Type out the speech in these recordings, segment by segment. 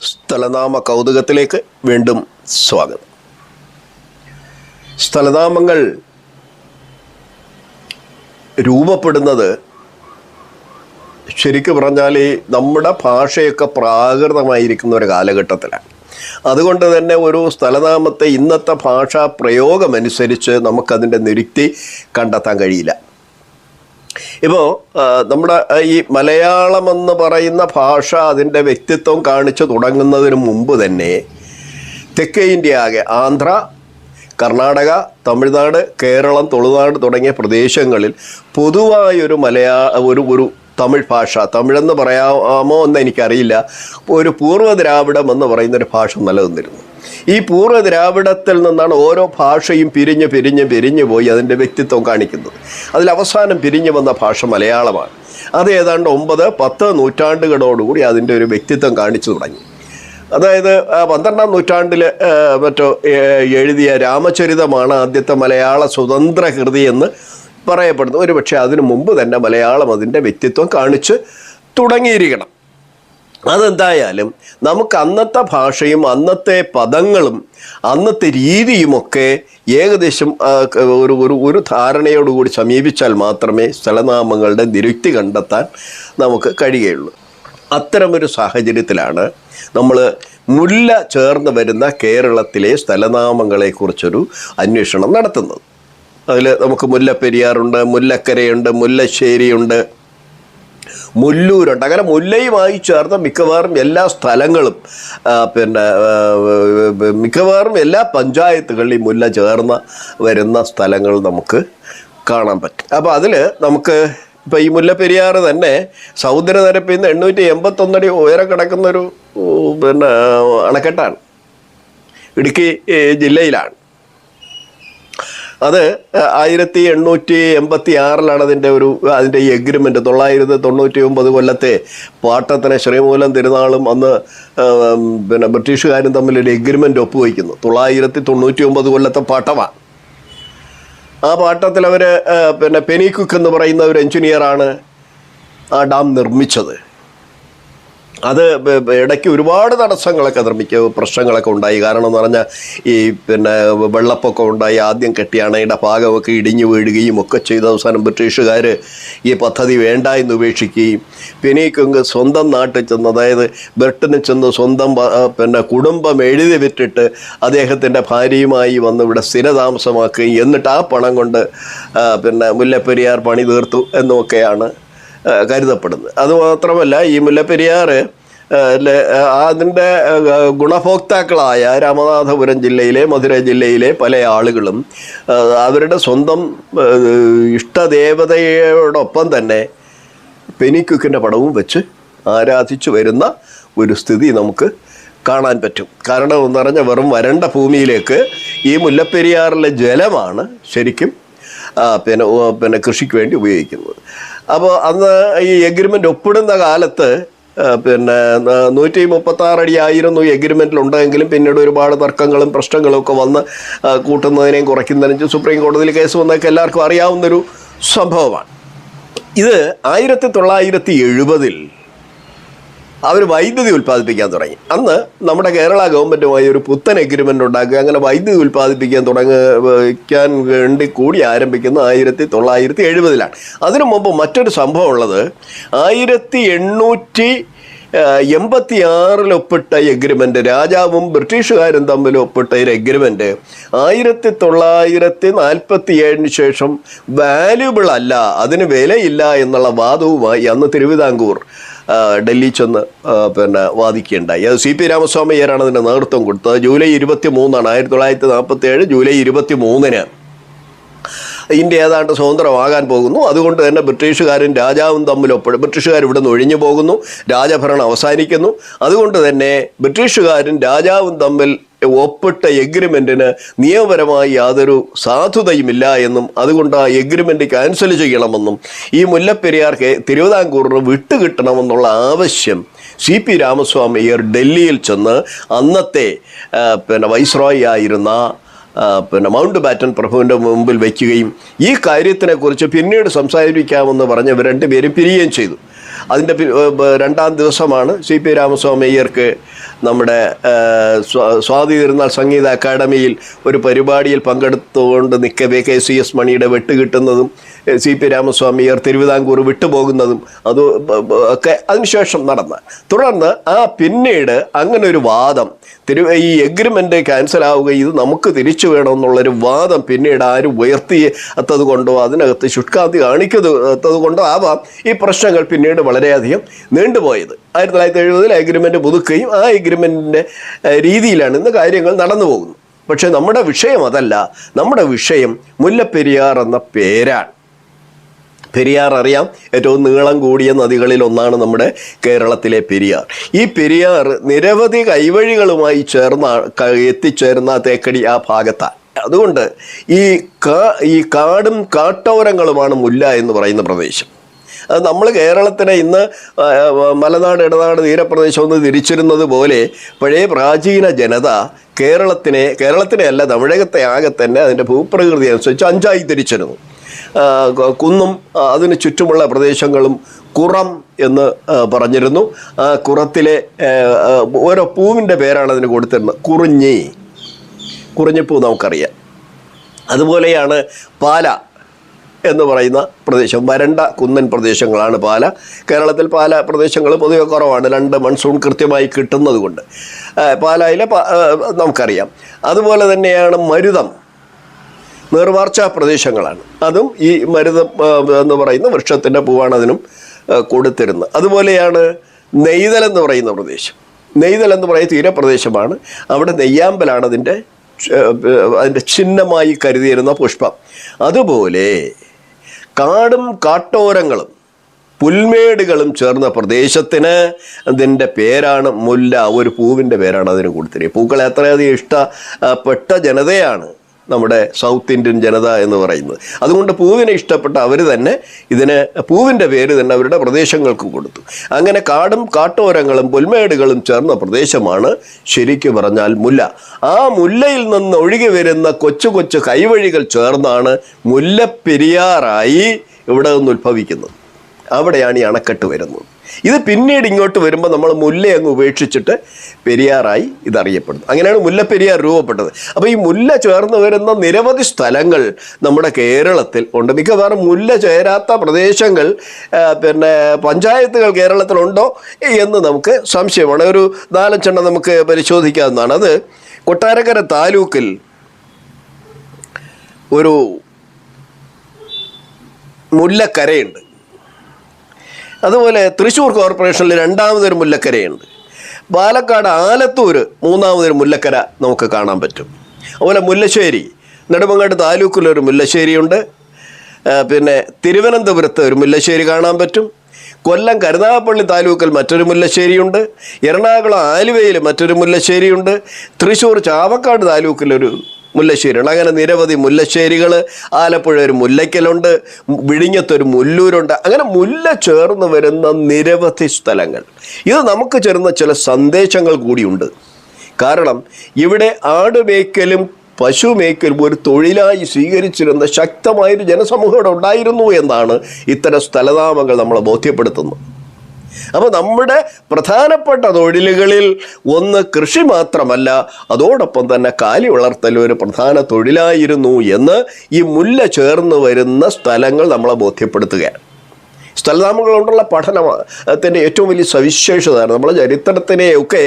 സ്ഥലനാമ കൗതുകത്തിലേക്ക് വീണ്ടും സ്വാഗതം. സ്ഥലനാമങ്ങൾ രൂപപ്പെടുന്നത് ശരിക്കു പറഞ്ഞാൽ ഈ നമ്മുടെ ഭാഷയൊക്കെ പ്രാകൃതമായിരിക്കുന്ന ഒരു കാലഘട്ടത്തിലാണ്. അതുകൊണ്ട് തന്നെ ഒരു സ്ഥലനാമത്തെ ഇന്നത്തെ ഭാഷാ പ്രയോഗമനുസരിച്ച് നമുക്കതിന്റെ നിരുക്തി കണ്ടെത്താൻ കഴിയില്ല. ഇപ്പോൾ നമ്മുടെ ഈ മലയാളം എന്ന് പറയുന്ന ഭാഷ അതിന്റെ വ്യക്തിത്വം കാണിച്ചു തുടങ്ങുന്നതിന് മുമ്പ് തന്നെ തെക്കേ ഇന്ത്യ ആകെ ആന്ധ്ര കർണാടക തമിഴ്നാട് കേരളം തുളുനാട് തുടങ്ങിയ പ്രദേശങ്ങളിൽ പൊതുവായൊരു മലയാ ഒരു ഒരു തമിഴ് ഭാഷ തമിഴെന്ന് പറയാമോ എന്ന് എനിക്കറിയില്ല. ഒരു പൂർവ ദ്രാവിഡം എന്ന് പറയുന്നൊരു ഭാഷ നിലനിന്നിരുന്നു. ഈ പൂർവ ദ്രാവിഡത്തിൽ നിന്നാണ് ഓരോ ഭാഷയും പിരിഞ്ഞ് പിരിഞ്ഞ് പിരിഞ്ഞ് പോയി അതിന്റെ വ്യക്തിത്വം കാണിക്കുന്നത്. അതിൽ അവസാനം പിരിഞ്ഞു വന്ന ഭാഷ മലയാളമാണ്. അത് ഏതാണ്ട് ഒമ്പത് പത്ത് നൂറ്റാണ്ടുകളോടുകൂടി അതിന്റെ ഒരു വ്യക്തിത്വം കാണിച്ചു തുടങ്ങി. അതായത് പന്ത്രണ്ടാം നൂറ്റാണ്ടിൽ മറ്റോ എഴുതിയ രാമചരിതമാണ് ആദ്യത്തെ മലയാള സ്വതന്ത്ര കൃതി എന്ന് പറയപ്പെടുന്നു ഒരു പക്ഷേ അതിനു മുമ്പ് തന്നെ മലയാളം അതിന്റെ വ്യക്തിത്വം കാണിച്ച് തുടങ്ങിയിരിക്കണം. അതെന്തായാലും നമുക്ക് അന്നത്തെ ഭാഷയും അന്നത്തെ പദങ്ങളും അന്നത്തെ രീതിയുമൊക്കെ ഏകദേശം ഒരു ഒരു ഒരു ധാരണയോടുകൂടി സമീപിച്ചാൽ മാത്രമേ സ്ഥലനാമങ്ങളുടെ നിരുക്തി കണ്ടെത്താൻ നമുക്ക് കഴിയുകയുള്ളൂ. അത്തരമൊരു സാഹചര്യത്തിലാണ് നമ്മൾ മുല്ല ചേർന്ന് വരുന്ന കേരളത്തിലെ സ്ഥലനാമങ്ങളെക്കുറിച്ചൊരു അന്വേഷണം നടത്തുന്നത്. അതിൽ നമുക്ക് മുല്ലപ്പെരിയാറുണ്ട് മുല്ലക്കരയുണ്ട് മുല്ലശ്ശേരിയുണ്ട് മുല്ലൂരുണ്ട്. അങ്ങനെ മുല്ലയുമായി ചേർന്ന മിക്കവാറും എല്ലാ സ്ഥലങ്ങളും പിന്നെ മിക്കവാറും എല്ലാ പഞ്ചായത്തുകളിലും മുല്ല ചേർന്ന വരുന്ന സ്ഥലങ്ങൾ നമുക്ക് കാണാൻ പറ്റും. അപ്പോൾ അതിൽ നമുക്ക് ഇപ്പോൾ ഈ മുല്ലപ്പെരിയാർ തന്നെ സമുദ്രനിരപ്പിൽ നിന്ന് എണ്ണൂറ്റി എൺപത്തൊന്നടി ഉയരം കിടക്കുന്നൊരു പിന്നെ അണക്കെട്ടാണ്. ഇടുക്കി ജില്ലയിലാണ്. അത് ആയിരത്തി എണ്ണൂറ്റി എൺപത്തി ആറിലാണ് അതിന്റെ ഒരു അതിന്റെ ഈ എഗ്രിമെന്റ് തൊള്ളായിരത്തി തൊണ്ണൂറ്റി ഒമ്പത് കൊല്ലത്തെ പാട്ടത്തിന് ശ്രീമൂലം തിരുനാളും അന്ന് പിന്നെ ബ്രിട്ടീഷുകാരും തമ്മിൽ ഒരു എഗ്രിമെന്റ് ഒപ്പുവയ്ക്കുന്നു. തൊള്ളായിരത്തി തൊണ്ണൂറ്റി ഒമ്പത് കൊല്ലത്തെ പാട്ടമാണ് ആ പാട്ടത്തിൽ അവർ പിന്നെ പെനിക്കുക്ക് എന്ന് പറയുന്ന ഒരു എഞ്ചിനീയറാണ് ആ ഡാം നിർമ്മിച്ചത്. അത് ഇടയ്ക്ക് ഒരുപാട് തടസ്സങ്ങളൊക്കെ നിർമ്മിക്കുക പ്രശ്നങ്ങളൊക്കെ ഉണ്ടായി. കാരണം എന്ന് പറഞ്ഞാൽ ഈ പിന്നെ വെള്ളപ്പൊക്കം ഉണ്ടായി ആദ്യം കെട്ടിയ അണയുടെ ഭാഗമൊക്കെ ഇടിഞ്ഞു വീഴുകയും ഒക്കെ ചെയ്ത അവസാനം ബ്രിട്ടീഷുകാർ ഈ പദ്ധതി വേണ്ട എന്ന് ഉപേക്ഷിക്കുകയും പെനീക്കുങ്ക് സ്വന്തം നാട്ടിൽ ചെന്ന് അതായത് ബ്രിട്ടനിൽ ചെന്ന് സ്വന്തം പിന്നെ കുടുംബം എഴുതി വിറ്റിട്ട് അദ്ദേഹത്തിന്റെ ഭാര്യയുമായി വന്ന് ഇവിടെ സ്ഥിരതാമസമാക്കുകയും എന്നിട്ട് ആ പണം കൊണ്ട് പിന്നെ മുല്ലപ്പെരിയാർ പണി തീർത്തു എന്നുമൊക്കെയാണ് ആ, കരുതപ്പെടുന്നത്. അതുമാത്രമല്ല ഈ മുല്ലപ്പെരിയാർ അതിന്റെ ഗുണഭോക്താക്കളായ രാമനാഥപുരം ജില്ലയിലെ മധുര ജില്ലയിലെ പല ആളുകളും അവരുടെ സ്വന്തം ഇഷ്ടദേവതയോടൊപ്പം തന്നെ പെനിക്കുക്കിന്റെ പടവും വെച്ച് ആരാധിച്ചു വരുന്ന ഒരു സ്ഥിതി നമുക്ക് കാണാൻ പറ്റും. കാരണം എന്ന് പറഞ്ഞാൽ വെറും വരണ്ട ഭൂമിയിലേക്ക് ഈ മുല്ലപ്പെരിയാറിലെ ജലമാണ് ശരിക്കും പിന്നെ പിന്നെ കൃഷിക്ക് വേണ്ടി ഉപയോഗിക്കുന്നത്. അപ്പോൾ അന്ന് ഈ എഗ്രിമെന്റ് ഒപ്പിടുന്ന കാലത്ത് പിന്നെ നൂറ്റി മുപ്പത്താറ് അടി ആയിരുന്നു എഗ്രിമെന്റിൽ ഉണ്ടെങ്കിലും പിന്നീട് ഒരുപാട് തർക്കങ്ങളും പ്രശ്നങ്ങളും ഒക്കെ വന്ന് കൂട്ടുന്നതിനെയും കുറയ്ക്കുന്നതിനും സുപ്രീം കോടതിയിൽ കേസ് വന്നൊക്കെ എല്ലാവർക്കും അറിയാവുന്നൊരു സംഭവമാണ്. ഇത് ആയിരത്തി തൊള്ളായിരത്തി എഴുപതിൽ അവർ വൈദ്യുതി ഉൽപ്പാദിപ്പിക്കാൻ തുടങ്ങി. അന്ന് നമ്മുടെ കേരള ഗവൺമെന്റുമായി ഒരു പുത്തൻ എഗ്രിമെന്റ് ഉണ്ടാക്കുക അങ്ങനെ വൈദ്യുതി ഉൽപ്പാദിപ്പിക്കാൻ തുടങ്ങാൻ വേണ്ടി കൂടി ആരംഭിക്കുന്നത് ആയിരത്തി തൊള്ളായിരത്തി എഴുപതിലാണ് അതിനു മുമ്പ് മറ്റൊരു സംഭവം ഉള്ളത് ആയിരത്തി എണ്ണൂറ്റി എൺപത്തി ആറിൽ ഒപ്പിട്ട എഗ്രിമെന്റ് രാജാവും ബ്രിട്ടീഷുകാരും തമ്മിൽ ഒപ്പിട്ട ഒരു എഗ്രിമെന്റ് ആയിരത്തി തൊള്ളായിരത്തി നാൽപ്പത്തി ഏഴിന് ശേഷം വാല്യുബിൾ അല്ല അതിന് വിലയില്ല എന്നുള്ള വാദവുമായി അന്ന് തിരുവിതാംകൂർ ഡൽഹി ചെന്ന് പിന്നെ വാദിക്കുകയുണ്ടായി. അത് സി പി രാമസ്വാമി അയ്യരാണ് അതിന്റെ നേതൃത്വം കൊടുത്തത്. ജൂലൈ ഇരുപത്തി മൂന്നാണ് ആയിരത്തി തൊള്ളായിരത്തി നാൽപ്പത്തി ഏഴ് ജൂലൈ ഇരുപത്തി മൂന്നിന് ഇന്ത്യ ഏതാണ്ട് സ്വതന്ത്രമാകാൻ പോകുന്നു. അതുകൊണ്ട് തന്നെ ബ്രിട്ടീഷുകാരും രാജാവും തമ്മിൽ ഒപ്പിടും ബ്രിട്ടീഷുകാർ ഇവിടെ നിന്ന് ഒഴിഞ്ഞു പോകുന്നു. രാജഭരണം അവസാനിക്കുന്നു. അതുകൊണ്ട് തന്നെ ബ്രിട്ടീഷുകാരും രാജാവും തമ്മിൽ ഒപ്പിട്ട എഗ്രിമെന്റിന് നിയമപരമായി യാതൊരു സാധുതയുമില്ല എന്നും അതുകൊണ്ട് ആ എഗ്രിമെന്റ് ക്യാൻസൽ ചെയ്യണമെന്നും ഈ മുല്ലപ്പെരിയാർ തിരുവിതാംകൂറിന് വിട്ടുകിട്ടണമെന്നുള്ള ആവശ്യം സി പി രാമസ്വാമിയർ ഡൽഹിയിൽ ചെന്ന് അന്നത്തെ പിന്നെ വൈസ്രോയി ആയിരുന്ന പിന്നെ മൗണ്ട് ബാറ്റൻ പ്രഭുവിന്റെ മുമ്പിൽ വയ്ക്കുകയും ഈ കാര്യത്തിനെക്കുറിച്ച് പിന്നീട് സംസാരിക്കാമെന്ന് പറഞ്ഞ് ഇവർ രണ്ടുപേരും പിരിയുകയും ചെയ്തു. അതിന്റെ രണ്ടാം ദിവസമാണ് സി പി രാമസ്വാമി അയ്യർക്ക് നമ്മുടെ സ്വാതി തിരുനാൾ സംഗീത അക്കാദമിയിൽ ഒരു പരിപാടിയിൽ പങ്കെടുത്തുകൊണ്ട് നിൽക്കവേ കെ സി എസ് മണിയുടെ വെട്ട് കിട്ടുന്നതും ഏ, സി പി രാമസ്വാമി അയ്യർ തിരുവിതാംകൂർ വിട്ടുപോകുന്നതും അത് ഒക്കെ അതിനുശേഷം നടന്ന. തുടർന്ന് ആ പിന്നീട് അങ്ങനെ ഒരു വാദം തിരു ഈ എഗ്രിമെന്റ് ക്യാൻസൽ ആവുക ഇത് നമുക്ക് തിരിച്ചു വേണമെന്നുള്ളൊരു വാദം പിന്നീട് ആരും ഉയർത്തി ഉയർത്തിയത്തത് കൊണ്ടോ അതിനകത്ത് ശുഷ്കാന്തി കാണിക്കുന്നത് കൊണ്ടോ ആവാം ഈ പ്രശ്നങ്ങൾ പിന്നീട് വളരെയധികം നീണ്ടുപോയത്. ആയിരത്തി തൊള്ളായിരത്തി എഴുപതിൽ എഗ്രിമെന്റ് പുതുക്കുകയും ആ എഗ്രിമെന്റിന്റെ രീതിയിലാണ് ഇന്ന് കാര്യങ്ങൾ നടന്നു പോകുന്നത് പക്ഷേ നമ്മുടെ വിഷയം അതല്ല. നമ്മുടെ വിഷയം മുല്ലപ്പെരിയാർ എന്ന പേരാണ്. പെരിയാർ അറിയാം. ഏറ്റവും നീളം കൂടിയ നദികളിൽ ഒന്നാണ് നമ്മുടെ കേരളത്തിലെ പെരിയാർ. ഈ പെരിയാർ നിരവധി കൈവഴികളുമായി ചേർന്ന എത്തിച്ചേർന്ന തേക്കടി ആ ഭാഗത്താണ്. അതുകൊണ്ട് ഈ കാ ഈ കാടും കാട്ടോരങ്ങളുമാണ് മുല്ല എന്ന് പറയുന്ന പ്രദേശം. അത് നമ്മൾ കേരളത്തിനെ ഇന്ന് മലനാട് ഇടനാട് തീരപ്രദേശം ഒന്ന് തിരിച്ചിരുന്നത് പോലെ പഴയ പ്രാചീന ജനത കേരളത്തിനെ കേരളത്തിനെ അല്ല തമിഴകത്തെ ആകെ തന്നെ അതിന്റെ ഭൂപ്രകൃതി അനുസരിച്ച് അഞ്ചായി തിരിച്ചിരുന്നു. കുന്നും അതിന് ചുറ്റുമുള്ള പ്രദേശങ്ങളും കുറം എന്ന് പറഞ്ഞിരുന്നു. കുറത്തിലെ ഓരോ പൂവിന്റെ പേരാണ് അതിന് കൊടുത്തിരുന്നത്. കുറിഞ്ഞി. കുറിഞ്ഞിപ്പൂ നമുക്കറിയാം. അതുപോലെയാണ് പാല എന്ന് പറയുന്ന പ്രദേശം. വരണ്ട കുന്നൻ പ്രദേശങ്ങളാണ് പാല. കേരളത്തിൽ പാല പ്രദേശങ്ങൾ പൊതുവെ കുറവാണ്. രണ്ട് മൺസൂൺ കൃത്യമായി കിട്ടുന്നത് കൊണ്ട് പാലായിലെ നമുക്കറിയാം. അതുപോലെ തന്നെയാണ് മരുതം. നീർവാർച്ച പ്രദേശങ്ങളാണ്. അതും ഈ മരുത എന്ന് പറയുന്ന വൃക്ഷത്തിന്റെ പൂവാണ് അതിനും കൊടുത്തിരുന്നത്. അതുപോലെയാണ് നെയ്തൽ എന്ന് പറയുന്ന പ്രദേശം. നെയ്തൽ എന്ന് പറയുന്ന തീരപ്രദേശമാണ്. അവിടെ നെയ്യാമ്പലാണ് അതിന്റെ അതിന്റെ ചിഹ്നമായി കരുതിയിരുന്ന പുഷ്പം. അതുപോലെ കാടും കാട്ടോരങ്ങളും പുൽമേടുകളും ചേർന്ന പ്രദേശത്തിന് അതിന്റെ പേരാണ് മുല്ല. ഒരു പൂവിന്റെ പേരാണ് അതിന് കൊടുത്തിരിക്കുന്നത്. പൂക്കളെ അത്രയധികം ഇഷ്ടപ്പെട്ട ജനതയാണ് നമ്മുടെ സൗത്ത് ഇന്ത്യൻ ജനത എന്ന് പറയുന്നത്. അതുകൊണ്ട് പൂവിനെ ഇഷ്ടപ്പെട്ട അവർ തന്നെ ഇതിന് പൂവിന്റെ പേര് തന്നെ അവരുടെ പ്രദേശങ്ങൾക്ക് കൊടുത്തു. അങ്ങനെ കാടും കാട്ടോരങ്ങളും പുൽമേടുകളും ചേർന്ന പ്രദേശമാണ് ശരിക്കു പറഞ്ഞാൽ മുല്ല. ആ മുല്ലയിൽ നിന്ന് ഒഴുകി വരുന്ന കൊച്ചു കൊച്ചു കൈവഴികൾ ചേർന്നാണ് മുല്ലപ്പെരിയാറായി ഇവിടെ നിന്ന് ഉത്ഭവിക്കുന്നത്. അവിടെയാണ് ഈ അണക്കെട്ട് വരുന്നത്. ഇത് പിന്നീട് ഇങ്ങോട്ട് വരുമ്പോൾ നമ്മൾ മുല്ല അങ്ങ് ഉപേക്ഷിച്ചിട്ട് പെരിയാറായി ഇതറിയപ്പെടുന്നു. അങ്ങനെയാണ് മുല്ലപ്പെരിയാർ രൂപപ്പെട്ടത്. അപ്പോൾ ഈ മുല്ല ചേർന്ന് വരുന്ന നിരവധി സ്ഥലങ്ങൾ നമ്മുടെ കേരളത്തിൽ ഉണ്ട്. മിക്കവാറും മുല്ല ചേരാത്ത പ്രദേശങ്ങൾ പിന്നെ പഞ്ചായത്തുകൾ കേരളത്തിലുണ്ടോ എന്ന് നമുക്ക് സംശയമാണ്. ഒരു നാലഞ്ചെണ്ണം നമുക്ക് പരിശോധിക്കാവുന്നതാണ്. അത് കൊട്ടാരക്കര താലൂക്കിൽ ഒരു മുല്ലക്കരയുണ്ട്. അതുപോലെ തൃശ്ശൂർ കോർപ്പറേഷനിൽ രണ്ടാമതൊരു മുല്ലക്കരയുണ്ട്. പാലക്കാട് ആലത്തൂർ മൂന്നാമതൊരു മുല്ലക്കര നമുക്ക് കാണാൻ പറ്റും. അതുപോലെ മുല്ലശ്ശേരി നെടുമങ്ങാട് താലൂക്കിലൊരു മുല്ലശ്ശേരിയുണ്ട്. പിന്നെ തിരുവനന്തപുരത്ത് ഒരു മുല്ലശ്ശേരി കാണാൻ പറ്റും. കൊല്ലം കരുനാഗപ്പള്ളി താലൂക്കിൽ മറ്റൊരു മുല്ലശ്ശേരിയുണ്ട്. എറണാകുളം ആലുവയിൽ മറ്റൊരു മുല്ലശ്ശേരിയുണ്ട്. തൃശ്ശൂർ ചാവക്കാട് താലൂക്കിലൊരു മുല്ലശ്ശേരിയുണ്ട് അങ്ങനെ നിരവധി മുല്ലശ്ശേരികൾ ആലപ്പുഴ ഒരു മുല്ലയ്ക്കലുണ്ട് വിഴിഞ്ഞത്തൊരു മുല്ലൂരുണ്ട്. അങ്ങനെ മുല്ല ചേർന്ന് വരുന്ന നിരവധി സ്ഥലങ്ങൾ. ഇത് നമുക്ക് ചേരുന്ന ചില സന്ദേശങ്ങൾ കൂടിയുണ്ട്. കാരണം ഇവിടെ ആടുമേക്കലും പശു മേക്കലും ഒരു തൊഴിലായി സ്വീകരിച്ചിരുന്ന ശക്തമായൊരു ജനസമൂഹം ഇവിടെ ഉണ്ടായിരുന്നു എന്നാണ് ഇത്തരം സ്ഥലനാമങ്ങൾ നമ്മളെ ബോധ്യപ്പെടുത്തുന്നത്. അപ്പോൾ നമ്മുടെ പ്രധാനപ്പെട്ട തൊഴിലുകളിൽ ഒന്ന് കൃഷി മാത്രമല്ല അതോടൊപ്പം തന്നെ കാലി വളർത്തൽ ഒരു പ്രധാന തൊഴിലായിരുന്നു എന്ന് ഈ മുല്ല ചേർന്ന് വരുന്ന സ്ഥലങ്ങൾ നമ്മളെ ബോധ്യപ്പെടുത്തുകയാണ്. സ്ഥലനാമങ്ങൾ കൊണ്ടുള്ള പഠനത്തിന്റെ ഏറ്റവും വലിയ സവിശേഷതയാണ്. നമ്മളെ ചരിത്രത്തിനെയൊക്കെ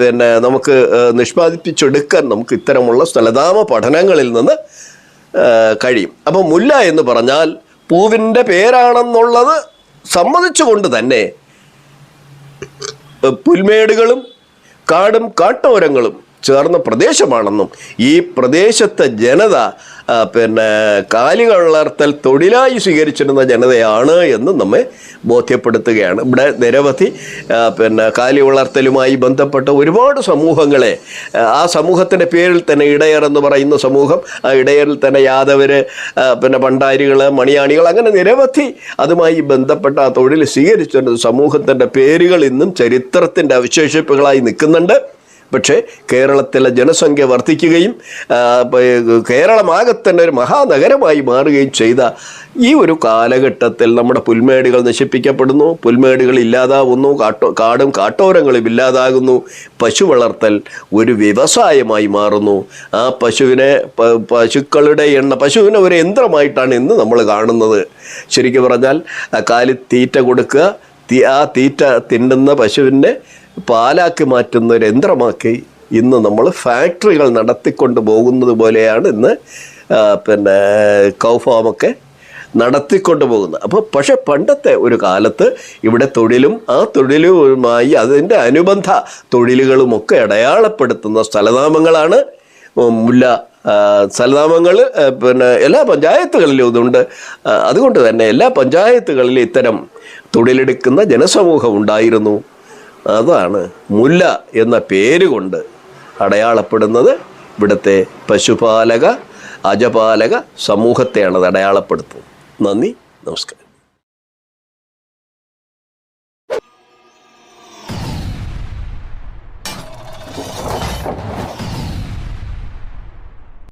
പിന്നെ നമുക്ക് നിഷ്പാദിപ്പിച്ചെടുക്കാൻ നമുക്ക് ഇത്തരമുള്ള സ്ഥലനാമ പഠനങ്ങളിൽ നിന്ന് കഴിയും. അപ്പോൾ മുല്ല എന്ന് പറഞ്ഞാൽ പൂവിന്റെ പേരാണെന്നുള്ളത് സമ്മതിച്ചുകൊണ്ട് തന്നെ പുൽമേടുകളും കാടും കാട്ടോരങ്ങളും ചേർന്ന പ്രദേശമാണെന്നും ഈ പ്രദേശത്തെ ജനത പിന്നെ കാലികൾ വളർത്തൽ തൊഴിലായി സ്വീകരിച്ചിരുന്ന ജനതയാണ് എന്ന് നമ്മെ ബോധ്യപ്പെടുത്തുകയാണ്. ഇവിടെ നിരവധി പിന്നെ കാലി വളർത്തലുമായി ബന്ധപ്പെട്ട ഒരുപാട് സമൂഹങ്ങളെ ആ, സമൂഹത്തിന്റെ പേരിൽ തന്നെ ഇടയർ എന്ന് പറയുന്ന സമൂഹം ആ ഇടയറിൽ തന്നെ യാദവർ പിന്നെ പണ്ടാരികൾ മണിയാണികൾ അങ്ങനെ നിരവധി അതുമായി ബന്ധപ്പെട്ട ആ തൊഴിൽ സ്വീകരിച്ചിരുന്ന സമൂഹത്തിന്റെ പേരുകൾ ഇന്നും ചരിത്രത്തിന്റെ അവശേഷിപ്പുകളായി നിൽക്കുന്നുണ്ട്. പക്ഷേ കേരളത്തിലെ ജനസംഖ്യ വർദ്ധിക്കുകയും കേരളമാകെ തന്നെ ഒരു മഹാനഗരമായി മാറുകയും ചെയ്ത ഈ ഒരു കാലഘട്ടത്തിൽ നമ്മുടെ പുൽമേടുകൾ നശിപ്പിക്കപ്പെടുന്നു. പുൽമേടുകൾ ഇല്ലാതാവുന്നു. കാട്ടോ കാടും കാട്ടോരങ്ങളും ഇല്ലാതാകുന്നു. പശു വളർത്തൽ ഒരു വ്യവസായമായി മാറുന്നു. ആ പശുവിനെ പശുക്കളുടെ എണ്ണ പശുവിനെ ഒരു യന്ത്രമായിട്ടാണ് ഇന്ന് നമ്മൾ കാണുന്നത്. ശരിക്കും പറഞ്ഞാൽ കാലിൽ കാലി തീറ്റ കൊടുക്കുക. ആ തീറ്റ തിന്നുന്ന പശുവിനെ പാലാക്കി മാറ്റുന്ന ഒരു യന്ത്രമാക്കി ഇന്ന് നമ്മൾ ഫാക്ടറികൾ നടത്തിക്കൊണ്ട് പോകുന്നത് പോലെയാണ് ഇന്ന് പിന്നെ കൗഫാമൊക്കെ നടത്തിക്കൊണ്ട് പോകുന്നത്. അപ്പോൾ പക്ഷെ പണ്ടത്തെ ഒരു കാലത്ത് ഇവിടെ തൊഴിലും ആ തൊഴിലുമായി അതിന്റെ അനുബന്ധ തൊഴിലുകളുമൊക്കെ അടയാളപ്പെടുത്തുന്ന സ്ഥലനാമങ്ങളാണ് മുല്ല സ്ഥലനാമങ്ങൾ പിന്നെ എല്ലാ പഞ്ചായത്തുകളിലും ഇതുണ്ട്. അതുകൊണ്ട് തന്നെ എല്ലാ പഞ്ചായത്തുകളിലും ഇത്തരം തൊഴിലെടുക്കുന്ന ജനസമൂഹം ഉണ്ടായിരുന്നു. അതാണ് മുല്ല എന്ന പേര് കൊണ്ട് അടയാളപ്പെടുന്നത് ഇവിടുത്തെ പശുപാലക അജപാലക സമൂഹത്തെയാണ് അത് അടയാളപ്പെടുത്തുന്നത്. നന്ദി നമസ്കാരം.